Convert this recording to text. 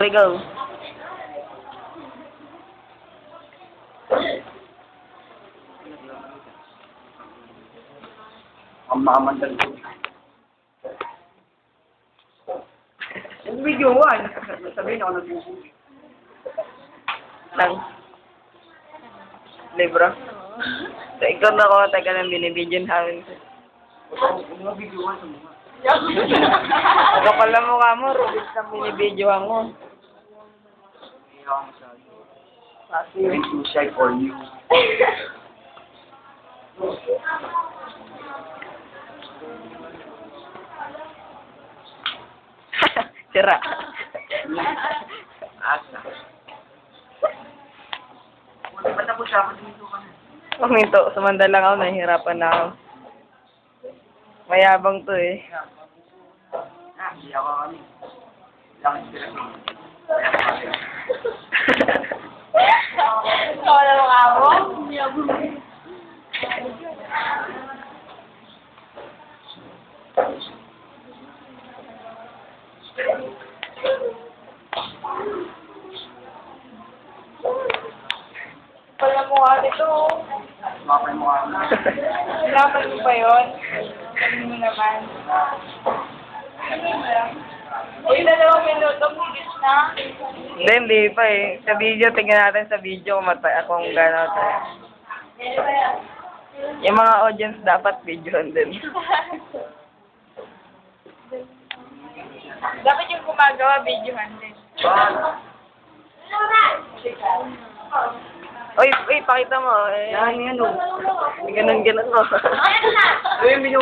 Okay, go. Ang makamandal ko. Video mo, ay, sabihin ako nagbubuhay. Lang. Libro. So, ikaw na ko, taga ng binibidyon namin. Mga video mo sa mga. Ikaw pala mukha mo, Rubik na binibidyohan mo. Ako masyado. Way too shy for you. Sira. Asa. Ba't ako siya? Ba't dito ka na? Puminto, sumandal lang ako, nahihirapan na ako. Mayabang to eh. Ah, hindi ako kami. Lang inspirasyon. Ikaw na mga ako? Wala mo nga nito. Mapay mo na. Hirapan mo ba yun? Sabi mo naman. Uy, dalawang minuto, higit na. Hindi, hindi pa eh. Sa video, tingnan natin sa video kung, mata kung gano'n tayo. Yung mga audience dapat videohan din. Dapat yung gumagawa, videohan din. Uy, uy, pakita mo. Eh, Yan, yan, oh. ganun, ganun mo. Ayun, video